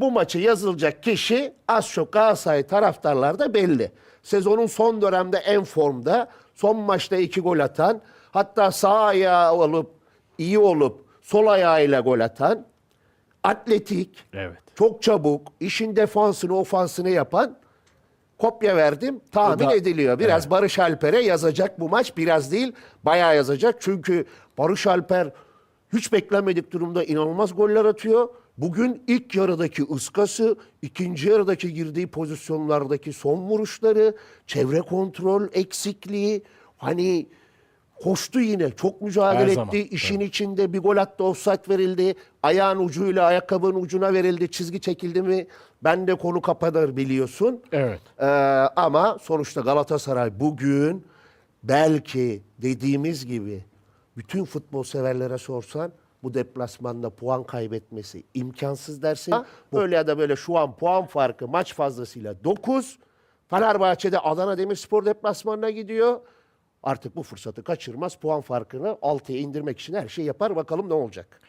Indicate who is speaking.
Speaker 1: bu maçı yazılacak kişi az çok Galatasaray taraftarlar da belli. Sezonun son dönemde en formda, son maçta iki gol atan, hatta sağ ayağı olup, iyi olup, sol ayağıyla gol atan, atletik,
Speaker 2: Evet.
Speaker 1: çok çabuk, işin defansını, ofansını yapan kopya verdim. Tahmin
Speaker 2: da-
Speaker 1: ediliyor. Biraz Barış Alper'e yazacak bu maç. Biraz değil, bayağı yazacak. Çünkü Barış Alper hiç beklenmedik durumda inanılmaz goller atıyor. Bugün ilk yarıdaki ıskası, ikinci yarıdaki girdiği pozisyonlardaki son vuruşları, çevre kontrol eksikliği, hani koştu yine. Çok mücadele
Speaker 2: Her
Speaker 1: etti.
Speaker 2: zaman,
Speaker 1: İşin içinde bir gol attı, offside verildi. Ayağın ucuyla ayakkabının ucuna verildi. Çizgi çekildi mi ben de konu kapanır biliyorsun.
Speaker 2: Evet.
Speaker 1: Ee, ama sonuçta Galatasaray bugün belki dediğimiz gibi bütün futbol severlere sorsan bu deplasmanda puan kaybetmesi imkansız dersin. Böyle ya da böyle şu an puan farkı maç fazlasıyla 9. Fenerbahçe'de Adana Demirspor deplasmanına gidiyor. Artık bu fırsatı kaçırmaz. Puan farkını 6'ya indirmek için her şey yapar. Bakalım ne olacak.